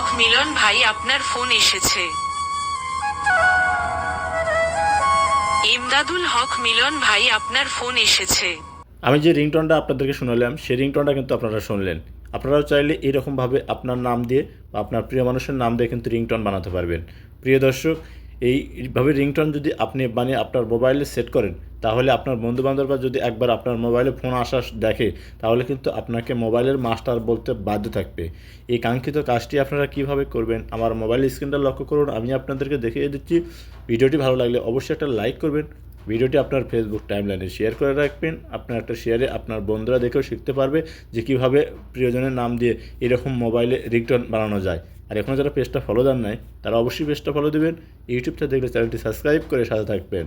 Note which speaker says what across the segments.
Speaker 1: হক মিলন ভাই, আপনার ফোন এসেছে। ইমদাদুল হক মিলন ভাই, আপনার ফোন এসেছে।
Speaker 2: আমি যে রিংটনটা আপনাদেরকে শুনালাম, সেই রিংটনটা কিন্তু আপনারা শুনলেন। আপনারাও চাইলে এরকমভাবে আপনার নাম দিয়ে বা আপনার প্রিয় মানুষের নাম দিয়ে কিন্তু রিংটন বানাতে পারবেন। প্রিয় দর্শক এইভাবে রিংটন যদি আপনি বানিয়ে আপনার মোবাইলে সেট করেন, তাহলে আপনার বন্ধু বান্ধবরা যদি একবার আপনার মোবাইলে ফোন আসা দেখে, তাহলে কিন্তু আপনাকে মোবাইলের মাস্টার বলতে বাধ্য থাকবে। এই কাঙ্ক্ষিত কাজটি আপনারা কীভাবে করবেন, আমার মোবাইল স্ক্রিনটা লক্ষ্য করুন, আমি আপনাদেরকে দেখিয়ে দিচ্ছি। ভিডিওটি ভালো লাগলে অবশ্যই একটা লাইক করবেন, ভিডিওটি আপনার ফেসবুক টাইমলাইনে শেয়ার করে রাখবেন, আপনার একটা শেয়ারে আপনার বন্ধুরা দেখেও শিখতে পারবে যে কীভাবে প্রিয়জনের নাম দিয়ে এরকম মোবাইলে রিংটোন বানানো যায়। আর এখনও যারা পেজটা ফলো দেন নাই, তারা অবশ্যই পেজটা ফলো দেবেন। ইউটিউবটা দেখলে চ্যানেলটি সাবস্ক্রাইব করে সাথে থাকবেন।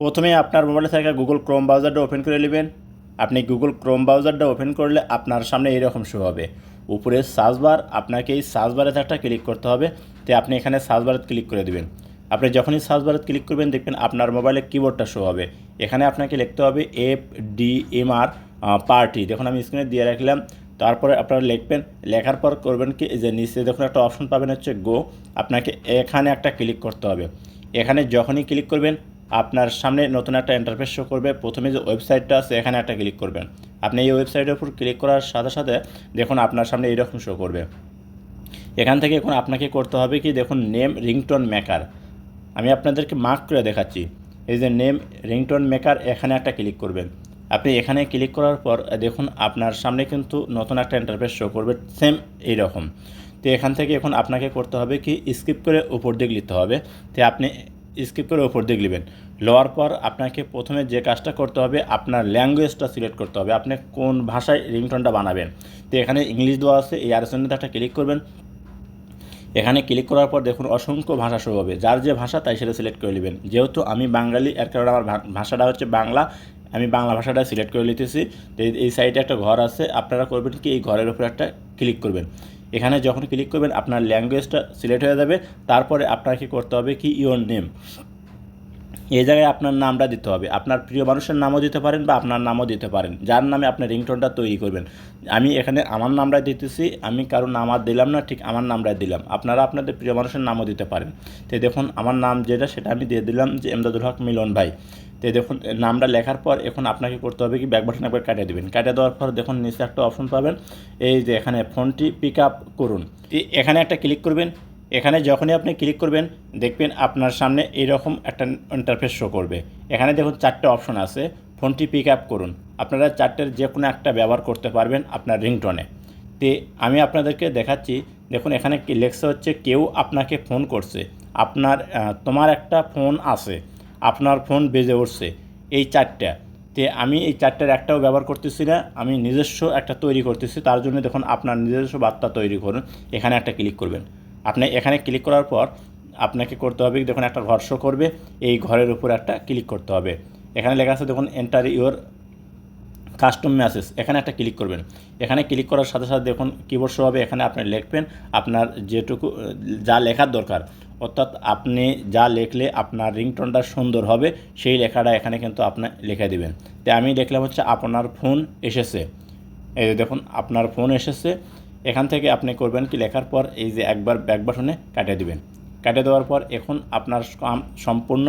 Speaker 2: প্রথমে আপনার মোবাইলে থাকা গুগল ক্রোম ব্রাউজারটা ওপেন করে নেবেন। আপনি গুগল ক্রোম ব্রাউজারটা ওপেন করলে আপনার সামনে এইরকম শো হবে। উপরে সার্চ বার আপনাকে এই সার্চ বারে একটা ক্লিক করতে হবে। তো আপনি এখানে সার্চ বারে ক্লিক করে দেবেন। আপনি যখনই সার্চ বারে ক্লিক করবেন, দেখবেন আপনার মোবাইলে কিবোর্ডটা শো হবে। এখানে আপনাকে লিখতে হবে F D M R party দেখুন, আমি স্ক্রিনে দিয়ে রাখলাম। তারপরে আপনারা লিখবেন, লেখার পর করবেন কি, যে নিচে দেখুন একটা অপশন পাবেন হচ্ছে গো আপনাকে এখানে একটা ক্লিক করতে হবে। এখানে যখনই ক্লিক করবেন, আপনার সামনে নতুন একটা ইন্টারফেস শো করবে, প্রথমে যে ওয়েবসাইটটা আছে, এখানে একটা ক্লিক করবেন। আপনি এই ওয়েবসাইটের উপর ক্লিক করার সাথে সাথে দেখুন আপনার সামনে এইরকম শো করবে। এখান থেকে এখন আপনাকে করতে হবে কি, দেখুন নেম রিংটোন মেকার আমি আপনাদেরকে মার্ক করে দেখাচ্ছি। এই যে নেম রিংটোন মেকার এখানে একটা ক্লিক করবেন। আপনি এখানে ক্লিক করার পর, দেখুন আপনার সামনে কিন্তু নতুন একটা ইন্টারফেস শো করবে সেম এইরকম। তো এখান থেকে এখন আপনাকে করতে হবে কি স্কিপ করে উপর দিক নিতে হবে। তো আপনি স্কিপ করে উপর দিক নেবেন লওয়ার পর আপনাকে প্রথমে যে কাজটা করতে হবে, আপনার ল্যাঙ্গুয়েজটা সিলেক্ট করতে হবে। আপনি কোন ভাষায় রিংটনটা বানাবেন। তো এখানে ইংলিশ দেওয়া আছে, এই আর একটা ক্লিক করবেন। এখানে ক্লিক করার পর দেখুন অসংখ্য ভাষা শুরু হবে। যার যে ভাষা, তাই সেটা সিলেক্ট করে নেবেন। যেহেতু আমি বাঙালি, এর কারণে আমার ভাষাটা হচ্ছে বাংলা। আমি বাংলা ভাষাটা সিলেক্ট করে নিতেছি। তো এই- সাইডে একটা ঘর আছে, আপনারা করবেন কি, এই ঘরের উপর একটা ক্লিক করবেন। এখানে যখন ক্লিক করবেন, আপনার ল্যাঙ্গুয়েজটা সিলেক্ট হয়ে যাবে। তারপরে আপনাকে করতে হবে কি ইওর নেম এই জায়গায় আপনার নামটা দিতে হবে। আপনার প্রিয় মানুষের নামও দিতে পারেন বা আপনার নামও দিতে পারেন। যার নামে আপনি রিংটোনটা তৈরি করবেন। আমি এখানে আমার নামটা দিতেছি, আমি কারও নাম আর দিলাম না, ঠিক আমার নামটা দিলাম। আপনারা আপনাদের প্রিয় মানুষের নামও দিতে পারেন। তো দেখুন, আমার নাম যেটা, সেটা আমি দিয়ে দিলাম যে এমদাদুল হক মিলন ভাই। তো দেখুন, নামটা লেখার পর এখন আপনাকে করতে হবে কি ব্যাক বাটন একবার কাটিয়ে দেবেন। কাটিয়ে দেওয়ার পর দেখুন, নিচে একটা অপশন পাবেন। এই যে এখানে ফোনটি পিক আপ করুন। এখানে একটা ক্লিক করবেন। এখানে যখনই আপনি ক্লিক করবেন, দেখবেন আপনার সামনে এইরকম একটা ইন্টারফেস শো করবে। এখানে দেখুন, চারটে অপশন আছে। ফোনটি পিক আপ করুন। আপনারা চারটের যে কোনো একটা ব্যবহার করতে পারবেন আপনার রিংটোনে তে আমি আপনাদেরকে দেখাচ্ছি, দেখুন, এখানে কি লেখা হচ্ছে, কেউ আপনাকে ফোন করছে। আপনার তোমার একটা ফোন আছে। আপনার ফোন বেজে উঠছে। এই চারটা। তে আমি এই চারটার একটাও ব্যবহার করতেছি না, আমি নিজস্ব একটা তৈরি করতেছি, তার জন্য দেখুন আপনার নিজস্ব বার্তা তৈরি করুন, এখানে একটা ক্লিক করবেন। আপনি এখানে ক্লিক করার পর আপনাকে করতে হবে দেখুন একটা ঘর শো করবে, এই ঘরের উপর একটা ক্লিক করতে হবে। এখানে লেখা আছে দেখুন এন্টার ইউর কাস্টম মেসেজ এখানে একটা ক্লিক করবেন। এখানে ক্লিক করার সাথে সাথে দেখুন কিবোর্ড শো হবে, এখানে আপনি লিখবেন আপনার যেটুকু, যা লেখার দরকার। অর্থাৎ আপনি যা লিখলে আপনার রিংটোনটা সুন্দর হবে, সেই লেখাটা এখানে কিন্তু আপনি লিখে দিবেন। তো আমি দেখলাম হচ্ছে আপনার ফোন এসেছে। এই যে দেখুন, আপনার ফোন এসেছে। এখান থেকে আপনি করবেন কি, লেখার পর এই যে একবার ব্যাক বাটনে কাটিয়ে দিবেন। কাটিয়ে দেওয়ার পর এখন আপনার সম্পূর্ণ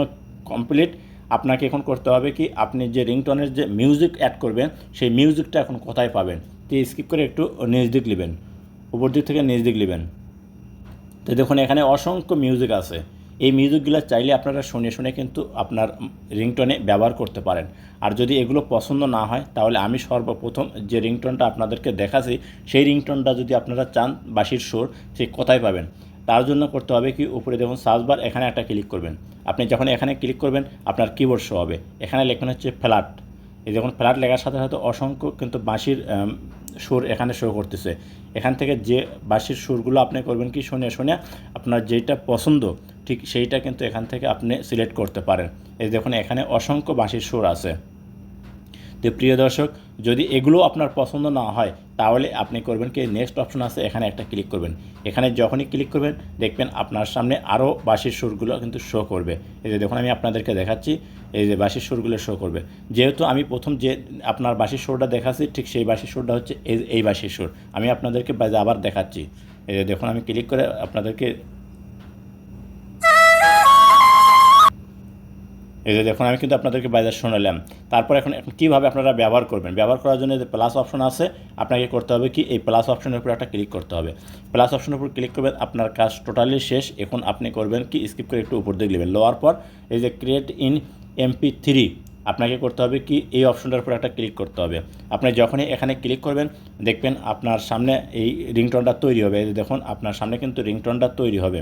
Speaker 2: কমপ্লিট আপনাকে এখন করতে হবে কি, আপনি যে রিংটনের যে মিউজিক অ্যাড করবেন, সেই মিউজিকটা এখন কোথায় পাবেন? তো স্কিপ করে একটু নিচ দিক নেবেন উপর দিক থেকে নিচ দিক নেবেন তো দেখুন, এখানে অসংখ্য মিউজিক আছে। এই মিউজিকগুলো চাইলে আপনারা শুনে শুনে কিন্তু আপনার রিংটনে ব্যবহার করতে পারেন। আর যদি এগুলো পছন্দ না হয়, তাহলে আমি সর্বপ্রথম যে রিংটনটা আপনাদেরকে দেখাচ্ছি, সেই রিংটনটা যদি আপনারা চান বাঁশির সুর, সে কোথায় পাবেন? তার জন্য করতে হবে কি, উপরে দেখুন সার্চবার এখানে একটা ক্লিক করবেন। আপনি যখন এখানে ক্লিক করবেন, আপনার কিবোর্ড শো হবে। এখানে লেখেন হচ্ছে ফ্ল্যাট এই দেখুন ফ্ল্যাট লেখার সাথে সাথে অসংখ্য কিন্তু বাঁশির সুর এখানে শো করতেছে। এখান থেকে যে বাঁশির সুরগুলো আপনি করবেন কি, শুনে শুনে আপনার যেটা পছন্দ, ঠিক সেইটা কিন্তু এখান থেকে আপনি সিলেক্ট করতে পারেন। এই দেখুন, এখানে অসংখ্য বাঁশির সুর আছে। তো প্রিয় দর্শক, যদি এগুলো আপনার পছন্দ না হয়, তাহলে আপনি করবেন কি নেক্সট অপশন আছে, এখানে একটা ক্লিক করবেন। এখানে যখনই ক্লিক করবেন, দেখবেন আপনার সামনে আরও বাঁশির সুরগুলো কিন্তু শো করবে। এই যে দেখুন, আমি আপনাদেরকে দেখাচ্ছি, এই যে বাঁশির সুরগুলো শো করবে। যেহেতু আমি প্রথম যে আপনার বাঁশির সুরটা দেখাচ্ছি, ঠিক সেই বাঁশির সুরটা হচ্ছে এই বাঁশির সুর। আমি আপনাদেরকে আবার দেখাচ্ছি। এই যে দেখুন, আমি ক্লিক করে আপনাদেরকে এই যে দেখুন, আমি কিন্তু আপনাদেরকে বাইরে শোনালাম। তারপর এখন কীভাবে আপনারা ব্যবহার করবেন? ব্যবহার করার জন্য যে প্লাস অপশন আছে, আপনাকে করতে হবে কি? এই প্লাস অপশনের উপর একটা ক্লিক করতে হবে। প্লাস অপশনের উপর ক্লিক করবেন, আপনার কাজ টোটালি শেষ। এখন আপনি করবেন কি? স্কিপ করে একটু উপর দিকে নেবেন। লোয়ার পর, এই যে ক্রিয়েট ইন এমপি থ্রি আপনাকে করতে হবে কি? এই অপশনটার উপর একটা ক্লিক করতে হবে। আপনি যখনই এখানে ক্লিক করবেন, দেখবেন আপনার সামনে এই রিংটোনটা তৈরি হবে। এই যে দেখুন, আপনার সামনে কিন্তু রিংটোনটা তৈরি হবে।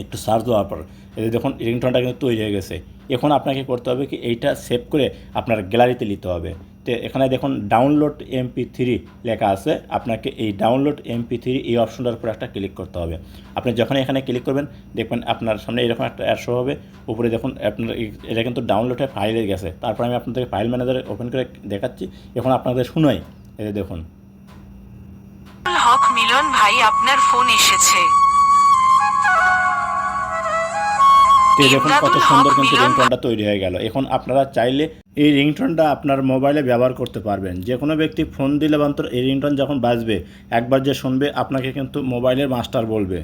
Speaker 2: একটু সার্চ দেওয়ার পর। এই দেখুন রিংটোনটা কিন্তু তৈরি হয়ে গেছে। এখন আপনাকে করতে হবে কি, এইটা সেভ করে আপনার গ্যালারিতে নিতে হবে। তো এখানে দেখুন ডাউনলোড এমপি থ্রি লেখা আছে। আপনাকে এই ডাউনলোড এমপি থ্রি এই অপশনটার উপর একটা ক্লিক করতে হবে। আপনি যখন এখানে ক্লিক করবেন, দেখবেন আপনার সামনে এরকম একটা অ্যাড শো হবে। উপরে দেখুন, আপনার এটা কিন্তু ডাউনলোডে ফাইলে গেছে। তারপর আমি আপনাদেরকে ফাইল ম্যানেজারে ওপেন করে দেখাচ্ছি। এখন আপনাদের শুনোই। এই দেখুন।
Speaker 1: হক মিলন ভাই, আপনার ফোন এসেছে।
Speaker 2: তো দেখুন কত সুন্দর কিন্তু রিংটোনটা তৈরি হয়ে গেল। এখন আপনারা চাইলে এই রিংটোনটা আপনার মোবাইলে ব্যবহার করতে পারবেন। যে কোনো ব্যক্তি ফোন দিলে মাত্র এই রিংটোন যখন বাজবে একবার যে শুনবে আপনাকে কিন্তু মোবাইলের মাস্টার বলবে।